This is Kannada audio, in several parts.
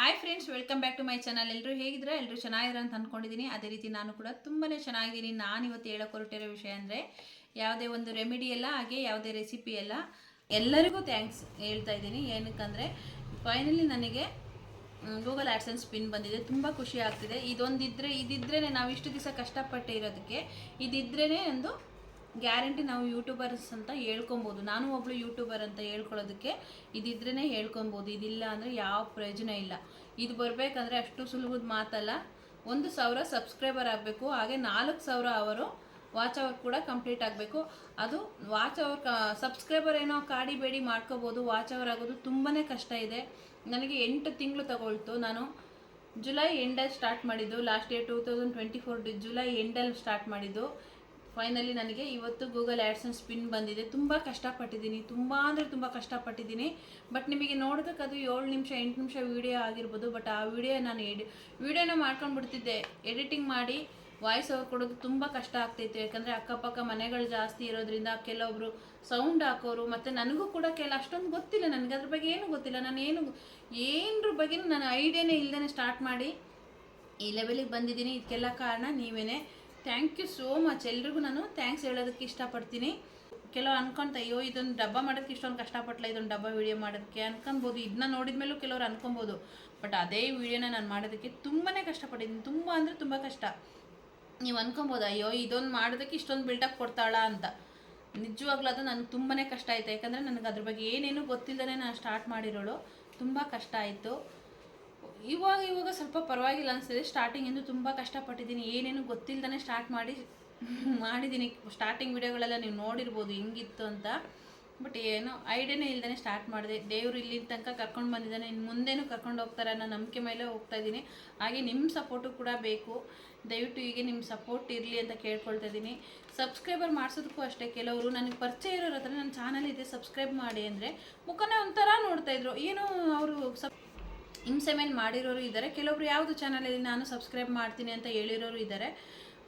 Hi friends welcome back to my channel ಎಲ್ಲರೂ ಹೇಗಿದ್ರೆ ಎಲ್ಲರೂ ಚೆನ್ನಾಗಿದ್ರೆ ಅಂತ ಅಂದ್ಕೊಂಡಿದ್ದೀನಿ ಅದೇ ರೀತಿ ನಾನು ಕೂಡ ತುಂಬಾ ಚೆನ್ನಾಗಿದ್ದೀನಿ. ನಾನು ಇವತ್ತು ಹೇಳೋಕೆ ವಿಷಯ ಅಂದರೆ ಯಾವುದೇ ಒಂದು ರೆಮಿಡಿ ಎಲ್ಲ, ಹಾಗೆ ಯಾವುದೇ ರೆಸಿಪಿ ಎಲ್ಲ ಎಲ್ಲರಿಗೂ ಥ್ಯಾಂಕ್ಸ್ ಹೇಳ್ತಾ ಇದ್ದೀನಿ. ಏನಕ್ಕಂದರೆ ಫೈನಲಿ ನನಗೆ ಗೂಗಲ್ ಆ್ಯಡ್ಸೆನ್ಸ್ ಪಿನ್ ಬಂದಿದೆ. ತುಂಬ ಖುಷಿ ಆಗ್ತಿದೆ. ಇದೊಂದಿದ್ರೆ ಇದಿದ್ರೇ ನಾವು ಇಷ್ಟು ದಿವಸ ಕಷ್ಟಪಟ್ಟು ಇರೋದಕ್ಕೆ ಒಂದು ಗ್ಯಾರಂಟಿ ನಾವು ಯೂಟ್ಯೂಬರ್ಸ್ ಅಂತ ಹೇಳ್ಕೊಬೋದು. ನಾನು ಒಬ್ಳು ಯೂಟ್ಯೂಬರ್ ಅಂತ ಹೇಳ್ಕೊಳ್ಳೋದಕ್ಕೆ ಇದಿದ್ರೇ ಹೇಳ್ಕೊಬೋದು. ಇದಿಲ್ಲ ಅಂದರೆ ಯಾವ ಪ್ರಯೋಜನ ಇಲ್ಲ. ಇದು ಬರಬೇಕಂದ್ರೆ ಅಷ್ಟು ಸುಲಭದ ಮಾತಲ್ಲ. ಒಂದು ಸಾವಿರ ಸಬ್ಸ್ಕ್ರೈಬರ್ ಆಗಬೇಕು. ಹಾಗೆ ನಾಲ್ಕು ಸಾವಿರ ಅವರು ವಾಚ್ ಅವರ್ ಕೂಡ ಕಂಪ್ಲೀಟ್ ಆಗಬೇಕು. ಅದು ವಾಚ್ ಅವರ್ ಸಬ್ಸ್ಕ್ರೈಬರ್ ಏನೋ ಕಾಡಿ ಬೇಡಿ ಮಾಡ್ಕೋಬೋದು. ವಾಚ್ ಅವರ್ ಆಗೋದು ತುಂಬಾ ಕಷ್ಟ ಇದೆ. ನನಗೆ ಎಂಟು ತಿಂಗಳು ತಗೊಳ್ತು. ನಾನು ಜುಲೈ ಎಂಡಲ್ಲಿ ಸ್ಟಾರ್ಟ್ ಮಾಡಿದ್ದು. Last year two thousand twenty four July ಎಂಡಲ್ಲಿ start ಮಾಡಿದ್ದು. ಫೈನಲಿ ನನಗೆ ಇವತ್ತು ಗೂಗಲ್ ಆ್ಯಡ್ಸನ್ಸ್ ಪಿನ್ ಬಂದಿದೆ. ತುಂಬ ಕಷ್ಟಪಟ್ಟಿದ್ದೀನಿ. ತುಂಬ ಅಂದರೆ ತುಂಬ ಕಷ್ಟಪಟ್ಟಿದ್ದೀನಿ. ಬಟ್ ನಿಮಗೆ ನೋಡೋದಕ್ಕೆ ಅದು ಏಳು ನಿಮಿಷ, ಎಂಟು ನಿಮಿಷ ವೀಡಿಯೋ ಆಗಿರ್ಬೋದು. ಬಟ್ ಆ ವಿಡಿಯೋ ನಾನು ಎಡಿ ವೀಡಿಯೋನ ಮಾಡ್ಕೊಂಡ್ಬಿಡ್ತಿದ್ದೆ. ಎಡಿಟಿಂಗ್ ಮಾಡಿ ವಾಯ್ಸ್ ಓವರ್ ಕೊಡೋದು ತುಂಬ ಕಷ್ಟ ಆಗ್ತೈತೆ. ಯಾಕಂದರೆ ಅಕ್ಕಪಕ್ಕ ಮನೆಗಳು ಜಾಸ್ತಿ ಇರೋದ್ರಿಂದ ಕೆಲವೊಬ್ರು ಸೌಂಡ್ ಹಾಕೋರು ಮತ್ತು ನನಗೂ ಕೂಡ ಕೆಲ ಅಷ್ಟೊಂದು ಗೊತ್ತಿಲ್ಲ ನನಗೆ. ಅದ್ರ ಬಗ್ಗೆ ಏನೂ ಗೊತ್ತಿಲ್ಲ. ನಾನು ಏನು ಏನರ ಬಗ್ಗೆ ನಾನು ಐಡಿಯಾನೇ ಇಲ್ಲದೇ ಸ್ಟಾರ್ಟ್ ಮಾಡಿ ಈ ಲೆವೆಲಿಗೆ ಬಂದಿದ್ದೀನಿ. ಇದಕ್ಕೆಲ್ಲ ಕಾರಣ ನೀವೇನೆ ಥ್ಯಾಂಕ್ ಯು ಸೋ ಮಚ್ ಎಲ್ರಿಗೂ ನಾನು ಥ್ಯಾಂಕ್ಸ್ ಹೇಳೋದಕ್ಕೆ ಇಷ್ಟಪಡ್ತೀನಿ. ಕೆಲವು ಅನ್ಕೊಂತ, ಅಯ್ಯೋ, ಇದೊಂದು ಡಬ್ಬ ಮಾಡೋದಕ್ಕೆ ಇಷ್ಟೊಂದು ಕಷ್ಟಪಟ್ಟಲ್ಲ ಇದೊಂದು ಡಬ್ಬ ವೀಡಿಯೋ ಮಾಡೋದಕ್ಕೆ ಅನ್ಕೊಬೋದು. ಇದನ್ನ ನೋಡಿದ ಮೇಲೂ ಕೆಲವ್ರು ಅನ್ಕೊಬೋದು. ಬಟ್ ಅದೇ ವೀಡಿಯೋನ ನಾನು ಮಾಡೋದಕ್ಕೆ ತುಂಬಾ ಕಷ್ಟಪಟ್ಟಿದ್ದೀನಿ. ತುಂಬ ಅಂದರೆ ತುಂಬ ಕಷ್ಟ. ನೀವು ಅನ್ಕೊಬೋದು, ಅಯ್ಯೋ, ಇದೊಂದು ಮಾಡೋದಕ್ಕೆ ಇಷ್ಟೊಂದು ಬಿಲ್ಡಪ್ ಕೊಡ್ತಾಳ ಅಂತ. ನಿಜವಾಗ್ಲೂ ಅದು ನನಗೆ ತುಂಬಾ ಕಷ್ಟ ಆಯಿತು. ಯಾಕಂದರೆ ನನಗೆ ಅದ್ರ ಬಗ್ಗೆ ಏನೇನು ಗೊತ್ತಿಲ್ಲದೇ ನಾನು ಸ್ಟಾರ್ಟ್ ಮಾಡಿರೋಳು. ತುಂಬ ಕಷ್ಟ ಆಯಿತು. ಇವಾಗ ಇವಾಗ ಸ್ವಲ್ಪ ಪರವಾಗಿಲ್ಲ ಅನಿಸ್ತಿದೆ ಸ್ಟಾರ್ಟಿಂಗಿಂದ ತುಂಬ ಕಷ್ಟಪಟ್ಟಿದ್ದೀನಿ. ಏನೇನು ಗೊತ್ತಿಲ್ಲದೇ ಸ್ಟಾರ್ಟ್ ಮಾಡಿ ಮಾಡಿದ್ದೀನಿ ಸ್ಟಾರ್ಟಿಂಗ್ ವಿಡಿಯೋಗಳೆಲ್ಲ ನೀವು ನೋಡಿರ್ಬೋದು ಹೆಂಗಿತ್ತು ಅಂತ. ಬಟ್ ಏನು ಐಡಿಯಾನೇ ಇಲ್ದೇ ಸ್ಟಾರ್ಟ್ ಮಾಡಿದೆ. ದೇವರು ಇಲ್ಲಿ ತನಕ ಕರ್ಕೊಂಡು ಬಂದಿದ್ದಾನೆ. ಇನ್ನು ಮುಂದೇನು ಕರ್ಕೊಂಡು ಹೋಗ್ತಾರೆ ಅನ್ನೋ ನಂಬಿಕೆ ಮೇಲೆ ಹೋಗ್ತಾ ಇದ್ದೀನಿ. ಹಾಗೆ ನಿಮ್ಮ ಸಪೋರ್ಟು ಕೂಡ ಬೇಕು. ದಯವಿಟ್ಟು ಹೀಗೆ ನಿಮ್ಮ ಸಪೋರ್ಟ್ ಇರಲಿ ಅಂತ ಕೇಳ್ಕೊಳ್ತಾ ಇದ್ದೀನಿ. ಸಬ್ಸ್ಕ್ರೈಬರ್ ಮಾಡಿಸೋದಕ್ಕೂ ಅಷ್ಟೇ ಕೆಲವರು. ನನಗೆ ಪರಿಚಯ ಇರೋರ ಹತ್ರ ನನ್ನ ಚಾನಲ್ ಇದೆ. ಸಬ್ಸ್ಕ್ರೈಬ್ ಮಾಡಿ ಅಂದರೆ ಮುಖನೇ ಒಂಥರ ನೋಡ್ತಾಯಿದ್ರು ಏನೋ ಅವರು ಸಬ್ ಹಿಂಸೆ ಮೇಲೆ ಮಾಡಿರೋರು ಇದ್ದಾರೆ. ಕೆಲವೊಬ್ರು ಯಾವುದು ಚಾನಲಲ್ಲಿ ನಾನು ಸಬ್ಸ್ಕ್ರೈಬ್ ಮಾಡ್ತೀನಿ ಅಂತ ಹೇಳಿರೋರು ಇದ್ದಾರೆ.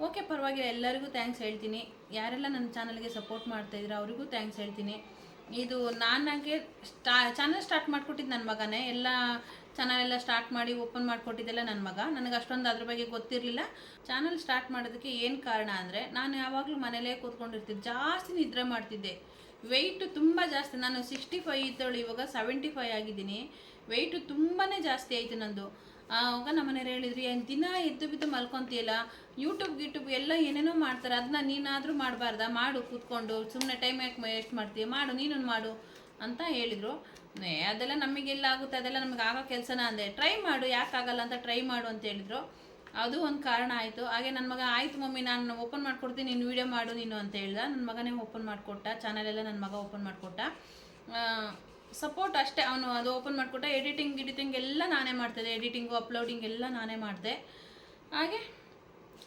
ಓಕೆ ಪರವಾಗಿಲ್ಲ, ಎಲ್ಲರಿಗೂ ಥ್ಯಾಂಕ್ಸ್ ಹೇಳ್ತೀನಿ. ಯಾರೆಲ್ಲ ನನ್ನ ಚಾನಲ್ಗೆ ಸಪೋರ್ಟ್ ಮಾಡ್ತಾ ಇದ್ರೆ ಅವರಿಗೂ ಥ್ಯಾಂಕ್ಸ್ ಹೇಳ್ತೀನಿ. ಇದು ನಾನಾಗೆ ಸ್ಟಾ ಚಾನಲ್ ಸ್ಟಾರ್ಟ್ ಮಾಡಿಕೊಟ್ಟಿದ್ದು ನನ್ನ ಮಗನೇ. ಎಲ್ಲ ಚಾನಲ್ ಎಲ್ಲ ಸ್ಟಾರ್ಟ್ ಮಾಡಿ ಓಪನ್ ಮಾಡಿಕೊಟ್ಟಿದ್ದೆಲ್ಲ ನನ್ನ ಮಗ. ನನಗೆ ಅಷ್ಟೊಂದು ಅದ್ರ ಬಗ್ಗೆ ಗೊತ್ತಿರಲಿಲ್ಲ. ಚಾನಲ್ ಸ್ಟಾರ್ಟ್ ಮಾಡೋದಕ್ಕೆ ಏನು ಕಾರಣ ಅಂದರೆ, ನಾನು ಯಾವಾಗಲೂ ಮನೇಲೇ ಕೂತ್ಕೊಂಡಿರ್ತಿದ್ದೆ. ಜಾಸ್ತಿ ನಿದ್ರೆ ಮಾಡ್ತಿದ್ದೆ. ವೆಯ್ಟು ತುಂಬ ಜಾಸ್ತಿ. ನಾನು ಸಿಕ್ಸ್ಟಿ ಫೈವ್ ಇದ್ದವಳು, ಇವಾಗ ಸೆವೆಂಟಿ ಫೈವ್ ಆಗಿದ್ದೀನಿ. ವೆಯ್ಟು ತುಂಬಾ ಜಾಸ್ತಿ ಆಯಿತು ನಂದು. ಆವಾಗ ನಮ್ಮ ಮನೆಯವ್ರು ಹೇಳಿದ್ರು, ಏನು ದಿನ ಎದ್ದು ಬಿದ್ದು ಮಲ್ಕೊತೀಯಲ್ಲ? ಯೂಟ್ಯೂಬ್ ಗಿಟ್ಯೂಬ್ ಎಲ್ಲ ಏನೇನೋ ಮಾಡ್ತಾರೆ. ಅದನ್ನ ನೀನಾದರೂ ಮಾಡಬಾರ್ದಾ? ಮಾಡು, ಕೂತ್ಕೊಂಡು. ಸುಮ್ಮನೆ ಟೈಮ್ ಯಾಕೆ ವೇಸ್ಟ್ ಮಾಡ್ತೀಯ? ಮಾಡು ನೀನು ಮಾಡು ಅಂತ ಹೇಳಿದರು. ಅದೆಲ್ಲ ನಮಗೆಲ್ಲ ಆಗುತ್ತೆ. ಅದೆಲ್ಲ ನಮಗೆ ಆಗೋ ಕೆಲಸನ ಅಂದೆ. ಟ್ರೈ ಮಾಡು ಯಾಕಾಗಲ್ಲ ಅಂತ ಟ್ರೈ ಮಾಡು ಅಂತ ಹೇಳಿದರು. ಅದು ಒಂದು ಕಾರಣ ಆಯಿತು. ಹಾಗೆ ನನ್ನ ಮಗ, ಆಯಿತು ಮಮ್ಮಿ, ನಾನು ಓಪನ್ ಮಾಡ್ಕೊಡ್ತೀನಿ, ನೀನು ವೀಡಿಯೋ ಮಾಡು ನೀನು ಅಂತ ಹೇಳ್ದ. ನನ್ನ ಮಗನೇ ಓಪನ್ ಮಾಡಿಕೊಟ್ಟ ಚಾನಲೆಲ್ಲ ನನ್ನ ಮಗ ಓಪನ್ ಮಾಡಿಕೊಟ್ಟ. ಸಪೋರ್ಟ್ ಅಷ್ಟೇ ಅವನು, ಅದು ಓಪನ್ ಮಾಡಿಕೊಟ್ಟ. ಎಡಿಟಿಂಗ್ ಗಿಡಿಟಿಂಗ್ ಎಲ್ಲ ನಾನೇ ಮಾಡ್ತಿದ್ದೆ ಎಡಿಟಿಂಗು ಅಪ್ಲೋಡಿಂಗ್ ಎಲ್ಲ ನಾನೇ ಮಾಡಿದೆ ಹಾಗೆ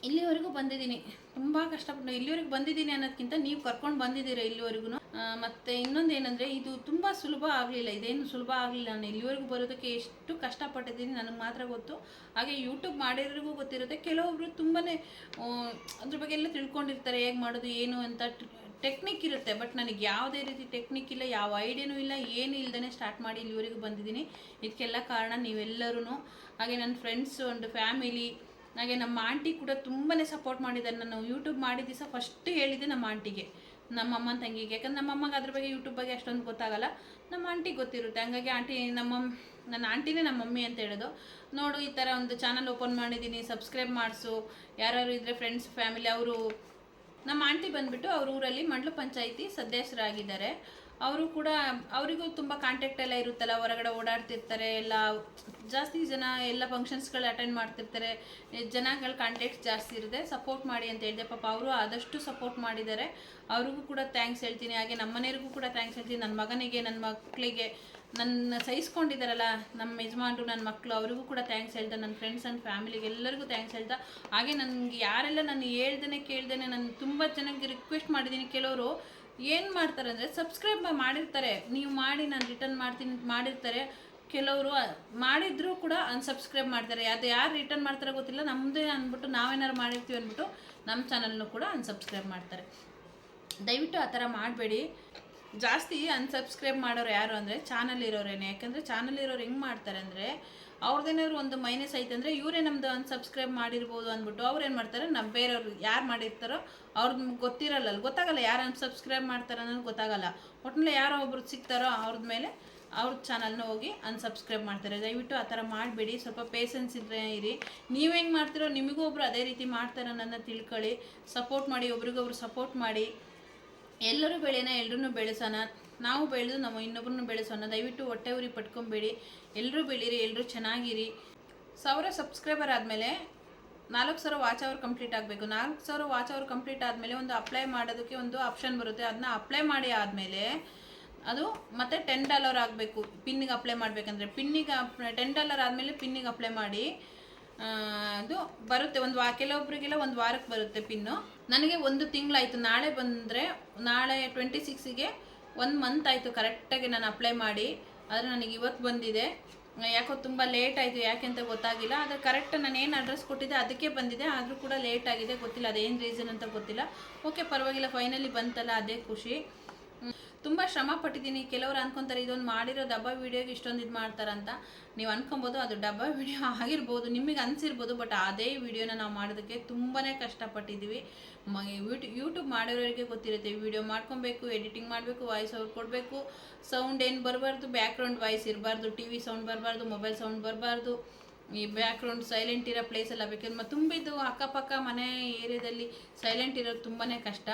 ಇಲ್ಲಿವರೆಗೂ ಬಂದಿದ್ದೀನಿ. ತುಂಬ ಕಷ್ಟಪಟ್ಟು ಇಲ್ಲಿವರೆಗೂ ಬಂದಿದ್ದೀನಿ ಅನ್ನೋದಕ್ಕಿಂತ ನೀವು ಕರ್ಕೊಂಡು ಬಂದಿದ್ದೀರಾ ಇಲ್ಲಿವರೆಗೂ? ಮತ್ತು ಇನ್ನೊಂದು ಏನಂದರೆ ಇದು ತುಂಬ ಸುಲಭ ಆಗಲಿಲ್ಲ, ಇದೇನು ಸುಲಭ ಆಗಲಿಲ್ಲ ನಾನು ಇಲ್ಲಿವರೆಗೂ ಬರೋದಕ್ಕೆ ಎಷ್ಟು ಕಷ್ಟಪಟ್ಟಿದ್ದೀನಿ ನನಗೆ ಮಾತ್ರ ಗೊತ್ತು. ಹಾಗೆ ಯೂಟ್ಯೂಬ್ ಮಾಡಿರೋರಿಗೂ ಗೊತ್ತಿರುತ್ತೆ ಕೆಲವೊಬ್ಬರು ತುಂಬಾ ಅದ್ರ ಬಗ್ಗೆ ಎಲ್ಲ ತಿಳ್ಕೊಂಡಿರ್ತಾರೆ, ಹೇಗೆ ಮಾಡೋದು, ಏನು ಅಂತ ಟೆಕ್ನಿಕ್ ಇರುತ್ತೆ ಬಟ್ ನನಗೆ ಯಾವುದೇ ರೀತಿ ಟೆಕ್ನಿಕ್ ಇಲ್ಲ, ಯಾವ ಐಡಿಯಾನೂ ಇಲ್ಲ, ಏನು ಇಲ್ಲದೇ ಸ್ಟಾರ್ಟ್ ಮಾಡಿ ಇಲ್ಲಿವರೆಗೂ ಬಂದಿದ್ದೀನಿ. ಇದಕ್ಕೆಲ್ಲ ಕಾರಣ ನೀವೆಲ್ಲರೂ ಹಾಗೆ ನನ್ನ ಫ್ರೆಂಡ್ಸ್ ಒಂದು ಫ್ಯಾಮಿಲಿ ಹಾಗೆ ನಮ್ಮ ಆಂಟಿ ಕೂಡ ತುಂಬಾ ಸಪೋರ್ಟ್ ಮಾಡಿದ್ದಾರೆ. ನಾನು ಯೂಟ್ಯೂಬ್ ಮಾಡಿದ ದಿವಸ ಫಸ್ಟ್ ಹೇಳಿದ್ದೆ ನಮ್ಮ ಆಂಟಿಗೆ ನಮ್ಮ ಅಮ್ಮನ ತಂಗಿಗೆ ಯಾಕಂದ್ರೆ ನಮ್ಮಮ್ಮಗೆ ಅದ್ರ ಬಗ್ಗೆ ಯೂಟ್ಯೂಬ್ ಬಗ್ಗೆ ಅಷ್ಟೊಂದು ಗೊತ್ತಾಗಲ್ಲ. ನಮ್ಮ ಆಂಟಿಗೆ ಗೊತ್ತಿರುತ್ತೆ. ಹಂಗಾಗಿ ಆಂಟಿ ನಮ್ಮ ನನ್ನ ಆಂಟಿನೇ ನಮ್ಮ ಮಮ್ಮಿ ಅಂತ ಹೇಳೋದು. ನೋಡು, ಈ ಥರ ಒಂದು ಚಾನಲ್ ಓಪನ್ ಮಾಡಿದ್ದೀನಿ ಸಬ್ಸ್ಕ್ರೈಬ್ ಮಾಡಿಸು. ಯಾರ್ಯಾರು ಇದ್ದರೆ ಫ್ರೆಂಡ್ಸ್ ಫ್ಯಾಮಿಲಿ ಅವರು ನಮ್ಮ ಆಂಟಿ ಬಂದುಬಿಟ್ಟು ಅವ್ರ ಊರಲ್ಲಿ ಮಂಡ್ಲು ಪಂಚಾಯಿತಿ ಸದಸ್ಯರಾಗಿದ್ದಾರೆ. ಅವರು ಕೂಡ, ಅವರಿಗೂ ತುಂಬ ಕಾಂಟ್ಯಾಕ್ಟ್ ಎಲ್ಲ ಇರುತ್ತಲ್ಲ, ಹೊರಗಡೆ ಓಡಾಡ್ತಿರ್ತಾರೆ, ಎಲ್ಲ ಜಾಸ್ತಿ ಜನ ಎಲ್ಲ ಫಂಕ್ಷನ್ಸ್ಗಳು ಅಟೆಂಡ್ ಮಾಡ್ತಿರ್ತಾರೆ ಜನಗಳ ಕಾಂಟ್ಯಾಕ್ಟ್ ಜಾಸ್ತಿ ಇರುತ್ತೆ ಸಪೋರ್ಟ್ ಮಾಡಿ ಅಂತ ಹೇಳಿದೆ. ಪಾಪ ಅವರು ಆದಷ್ಟು ಸಪೋರ್ಟ್ ಮಾಡಿದ್ದಾರೆ. ಅವ್ರಿಗೂ ಕೂಡ ಥ್ಯಾಂಕ್ಸ್ ಹೇಳ್ತೀನಿ. ಹಾಗೆ ನಮ್ಮ ಮನೆಯವ್ರಿಗೂ ಕೂಡ ಥ್ಯಾಂಕ್ಸ್ ಹೇಳ್ತೀನಿ. ನನ್ನ ಮಗನಿಗೆ ನನ್ನ ಮಕ್ಕಳಿಗೆ ನನ್ನ ಸಹಿಸ್ಕೊಂಡಿದ್ದಾರಲ್ಲ, ನಮ್ಮ ಯಜಮಾನ್ರು ನನ್ನ ಮಕ್ಕಳು ಅವರಿಗೂ ಕೂಡ ಥ್ಯಾಂಕ್ಸ್ ಹೇಳ್ದೆ. ನನ್ನ ಫ್ರೆಂಡ್ಸ್ ಆ್ಯಂಡ್ ಫ್ಯಾಮಿಲಿಗೆ ಎಲ್ಲರಿಗೂ ಥ್ಯಾಂಕ್ಸ್ ಹೇಳ್ದೆ. ಹಾಗೆ ನನಗೆ ಯಾರೆಲ್ಲ ನಾನು ಹೇಳ್ದೇ ಕೇಳ್ದೇ ನಾನು ತುಂಬ ಜನಕ್ಕೆ ರಿಕ್ವೆಸ್ಟ್ ಮಾಡಿದ್ದೀನಿ. ಕೆಲವರು ಏನು ಮಾಡ್ತಾರೆ ಅಂದರೆ ಸಬ್ಸ್ಕ್ರೈಬ್ ಮಾಡಿರ್ತಾರೆ. ನೀವು ಮಾಡಿ, ನಾನು ರಿಟರ್ನ್ ಮಾಡ್ತೀನಿ ಅಂತ ಮಾಡಿರ್ತಾರೆ. ಕೆಲವರು ಮಾಡಿದ್ರೂ ಕೂಡ ಅನ್ಸಬ್ಸ್ಕ್ರೈಬ್ ಮಾಡ್ತಾರೆ. ಅದು ಯಾರು ರಿಟರ್ನ್ ಮಾಡ್ತಾರೆ ಗೊತ್ತಿಲ್ಲ. ನಮ್ಮದೇ ಅಂದ್ಬಿಟ್ಟು ನಾವೇನಾರು ಮಾಡಿರ್ತೀವಿ ಅಂದ್ಬಿಟ್ಟು ನಮ್ಮ ಚಾನಲ್ನು ಕೂಡ ಅನ್ಸಬ್ಸ್ಕ್ರೈಬ್ ಮಾಡ್ತಾರೆ. ದಯವಿಟ್ಟು ಆ ಥರ ಮಾಡಬೇಡಿ. ಜಾಸ್ತಿ ಅನ್ಸಬ್ಸ್ಕ್ರೈಬ್ ಮಾಡೋರು ಯಾರು ಅಂದರೆ ಚಾನಲ್ ಇರೋರೇನೆ. ಯಾಕಂದರೆ ಚಾನಲ್ ಇರೋರು ಹೆಂಗೆ ಮಾಡ್ತಾರೆ ಅಂದರೆ ಅವ್ರದ್ದೇನಾದ್ರು ಒಂದು ಮೈನಸ್ ಐತೆ ಅಂದರೆ ಇವರೇ ನಮ್ಮದು ಅನ್ಸಬ್ಸ್ಕ್ರೈಬ್ ಮಾಡಿರ್ಬೋದು ಅಂದ್ಬಿಟ್ಟು ಅವ್ರು ಏನು ಮಾಡ್ತಾರೆ ನಮ್ಮ ಬೇರೆಯವ್ರು ಯಾರು ಮಾಡಿರ್ತಾರೋ ಅವ್ರದ್ದು ಗೊತ್ತಿರಲ್ಲ. ಗೊತ್ತಾಗಲ್ಲ ಯಾರು ಅನ್ಸಬ್ಸ್ಕ್ರೈಬ್ ಮಾಡ್ತಾರೆ ಅನ್ನೋದು ಗೊತ್ತಾಗಲ್ಲ. ಒಟ್ಟಿನಲ್ಲಿ ಯಾರೋ ಒಬ್ರು ಸಿಗ್ತಾರೋ ಅವ್ರದ ಮೇಲೆ ಅವ್ರ ಚಾನಲ್ನ ಹೋಗಿ ಅನ್ಸಬ್ಸ್ಕ್ರೈಬ್ ಮಾಡ್ತಾರೆ. ದಯವಿಟ್ಟು ಆ ಥರ ಮಾಡಬೇಡಿ. ಸ್ವಲ್ಪ ಪೇಷನ್ಸ್ ಇದ್ರೆ ಇರಿ. ನೀವು ಹೆಂಗೆ ಮಾಡ್ತಿರೋ ನಿಮಗೂ ಒಬ್ರು ಅದೇ ರೀತಿ ಮಾಡ್ತಾರೆ ಅನ್ನೋದನ್ನ ತಿಳ್ಕೊಳ್ಳಿ. ಸಪೋರ್ಟ್ ಮಾಡಿ, ಒಬ್ರಿಗೊಬ್ರು ಸಪೋರ್ಟ್ ಮಾಡಿ. ಎಲ್ಲರೂ ಬೆಳೆಯೋಣ ಎಲ್ಲರೂ ಬೆಳೆಸೋಣ. ನಾವು ಬೆಳೆದು ನಮ್ಮ ಇನ್ನೊಬ್ರನ್ನ ಬೆಳೆಸೋಣ. ದಯವಿಟ್ಟು ಹೊಟ್ಟೆ ಉರಿ ಪಟ್ಕೊಂಬೇಡಿ. ಎಲ್ಲರೂ ಬೆಳೀರಿ ಎಲ್ಲರೂ ಚೆನ್ನಾಗಿರಿ. ಸಾವಿರ ಸಬ್ಸ್ಕ್ರೈಬರ್ ಆದಮೇಲೆ ನಾಲ್ಕು ಸಾವಿರ ವಾಚ್ ಅವರ್ ಕಂಪ್ಲೀಟ್ ಆಗಬೇಕು. ನಾಲ್ಕು ಸಾವಿರ ವಾಚ್ ಅವರ್ ಕಂಪ್ಲೀಟ್ ಆದಮೇಲೆ ಒಂದು ಅಪ್ಲೈ ಮಾಡೋದಕ್ಕೆ ಒಂದು ಆಪ್ಷನ್ ಬರುತ್ತೆ. ಅದನ್ನ ಅಪ್ಲೈ ಮಾಡಿ ಆದಮೇಲೆ ಅದು ಮತ್ತೆ ಟೆನ್ ಡಾಲರ್ ಆಗಬೇಕು. ಪಿನ್ನಿಗೆ ಅಪ್ಲೈ ಮಾಡಬೇಕಂದ್ರೆ. ಪಿನ್ನಿಗೆ ಟೆನ್ ಡಾಲರ್ ಆದಮೇಲೆ ಪಿನ್ನಿಗೆ ಅಪ್ಲೈ ಮಾಡಿ ಅದು ಬರುತ್ತೆ. ಒಂದು ವಾ ಕೆಲವೊಬ್ಬರಿಗೆಲ್ಲ ಒಂದು ವಾರಕ್ಕೆ ಬರುತ್ತೆ ಪಿನ್ನು. ನನಗೆ ಒಂದು ತಿಂಗಳಾಯಿತು. ನಾಳೆ ಬಂದರೆ, ನಾಳೆ ಟ್ವೆಂಟಿ ಸಿಕ್ಸಿಗೆ ಒಂದು ಮಂತ್ ಆಯಿತು ಕರೆಕ್ಟಾಗಿ ನಾನು ಅಪ್ಲೈ ಮಾಡಿ. ಆದರೆ ನನಗೆ ಇವತ್ತು ಬಂದಿದೆ. ಯಾಕೋ ತುಂಬ ಲೇಟ್ ಆಯಿತು, ಯಾಕೆ ಅಂತ ಗೊತ್ತಾಗಿಲ್ಲ. ಆದರೆ ಕರೆಕ್ಟ್ ನಾನು ಏನು ಅಡ್ರೆಸ್ ಕೊಟ್ಟಿದ್ದೆ ಅದಕ್ಕೆ ಬಂದಿದೆ. ಆದರೂ ಕೂಡ ಲೇಟ್ ಆಗಿದೆ, ಗೊತ್ತಿಲ್ಲ ಅದೇನು ರೀಸನ್ ಅಂತ ಗೊತ್ತಿಲ್ಲ. ಓಕೆ ಪರವಾಗಿಲ್ಲ ಫೈನಲಿ ಬಂತಲ್ಲ, ಅದೇ ಖುಷಿ. ತುಂಬ ಶ್ರಮ ಪಟ್ಟಿದ್ದೀನಿ. ಕೆಲವರು ಅನ್ಕೊಂತಾರೆ ಇದೊಂದು ಮಾಡಿರೋ ಡಬ್ಬ ವೀಡಿಯೋಗೆ ಇಷ್ಟೊಂದು ಇದು ಮಾಡ್ತಾರಂತ. ನೀವು ಅನ್ಕೊಬೋದು ಅದು ಡಬ್ಬ ವೀಡಿಯೋ ಆಗಿರ್ಬೋದು, ನಿಮಗೆ ಅನಿಸಿರ್ಬೋದು ಬಟ್ ಅದೇ ವೀಡಿಯೋನ ನಾವು ಮಾಡೋದಕ್ಕೆ ತುಂಬಾ ಕಷ್ಟಪಟ್ಟಿದ್ದೀವಿ. ಯೂಟ್ಯೂಬ್ ಮಾಡಿರೋರಿಗೆ ಗೊತ್ತಿರುತ್ತೆ. ವಿಡಿಯೋ ಮಾಡ್ಕೊಬೇಕು ಎಡಿಟಿಂಗ್ ಮಾಡಬೇಕು ವಾಯ್ಸ್ ಅವ್ರು ಕೊಡಬೇಕು. ಸೌಂಡ್ ಏನು ಬರಬಾರ್ದು? ಬ್ಯಾಕ್ಗ್ರೌಂಡ್ ವಾಯ್ಸ್ ಇರಬಾರ್ದು. ಟಿ ವಿ ಸೌಂಡ್ ಬರಬಾರ್ದು ಮೊಬೈಲ್ ಸೌಂಡ್ ಬರಬಾರ್ದು. ಈ ಬ್ಯಾಕ್ಗ್ರೌಂಡ್ ಸೈಲೆಂಟ್ ಇರೋ ಪ್ಲೇಸೆಲ್ಲ ಬೇಕಂದ್ರೆ ತುಂಬಿದ್ದು ಅಕ್ಕಪಕ್ಕ ಮನೆ ಏರಿಯಾದಲ್ಲಿ ಸೈಲೆಂಟ್ ಇರೋದು ತುಂಬಾ ಕಷ್ಟ.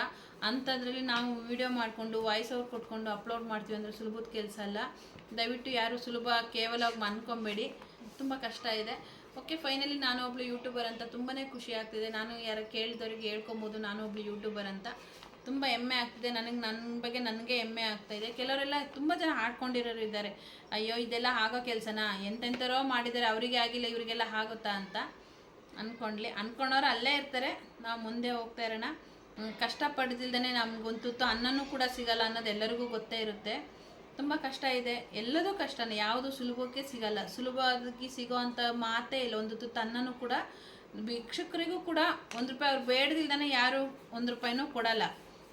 ಅಂಥದ್ರಲ್ಲಿ ನಾವು ವಿಡಿಯೋ ಮಾಡಿಕೊಂಡು ವಾಯ್ಸ್ ಓವರ್ ಕೊಟ್ಕೊಂಡು ಅಪ್ಲೋಡ್ ಮಾಡ್ತೀವಿ ಅಂದರೆ ಸುಲಭದ ಕೆಲಸ ಅಲ್ಲ. ದಯವಿಟ್ಟು ಯಾರು ಸುಲಭ ಕೇವಲವಾಗಿ ಅನ್ಕೊಬೇಡಿ ತುಂಬ ಕಷ್ಟ ಇದೆ. ಓಕೆ ಫೈನಲಿ ನಾನು ಒಬ್ಳು ಯೂಟ್ಯೂಬರ್ ಅಂತ ತುಂಬಾ ಖುಷಿ ಆಗ್ತಿದೆ. ನಾನು ಯಾರು ಕೇಳಿದವ್ರಿಗೆ ಹೇಳ್ಕೊಬೋದು, ನಾನು ಒಬ್ಳು ಯೂಟ್ಯೂಬರ್ ಅಂತ. ತುಂಬ ಹೆಮ್ಮೆ ಆಗ್ತಿದೆ. ನನಗೆ ನನ್ನ ಬಗ್ಗೆ ನನಗೆ ಹೆಮ್ಮೆ ಆಗ್ತಾ ಇದೆ. ಕೆಲವರೆಲ್ಲ ತುಂಬ ಜನ ಆಡ್ಕೊಂಡಿರೋರು ಇದ್ದಾರೆ. ಅಯ್ಯೋ, ಇದೆಲ್ಲ ಆಗೋ ಕೆಲಸನಾ? ಎಂತೆಂಥರೋ ಮಾಡಿದ್ದಾರೆ. ಅವರಿಗೆ ಆಗಿಲ್ಲ, ಇವರಿಗೆಲ್ಲ ಆಗುತ್ತಾ ಅಂತ ಅಂದ್ಕೊಂಡ್ಲಿ ಅಂದ್ಕೊಂಡವ್ರು ಅಲ್ಲೇ ಇರ್ತಾರೆ. ನಾವು ಮುಂದೆ ಹೋಗ್ತಾ ಇರೋಣ. ಕಷ್ಟಪಡ್ದಿಲ್ದೇ ನಮ್ಗೊಂದು ತುತ್ತು ಅನ್ನನೂ ಕೂಡ ಸಿಗಲ್ಲ ಅನ್ನೋದು ಎಲ್ಲರಿಗೂ ಗೊತ್ತೇ ಇರುತ್ತೆ. ತುಂಬ ಕಷ್ಟ ಇದೆ. ಎಲ್ಲದೂ ಕಷ್ಟನೇ. ಯಾವುದು ಸುಲಭಕ್ಕೆ ಸಿಗಲ್ಲ. ಸುಲಭವಾಗಿ ಸಿಗೋವಂಥ ಮಾತೇ ಇಲ್ಲ. ಒಂದು ತುತ್ತು ಕೂಡ, ಭಿಕ್ಷುಕರಿಗೂ ಕೂಡ ಒಂದು ರೂಪಾಯಿ ಅವ್ರು ಬೇಡದಿಲ್ದಾನೆ ಯಾರು ಒಂದು ರೂಪಾಯಿನೂ ಕೊಡಲ್ಲ.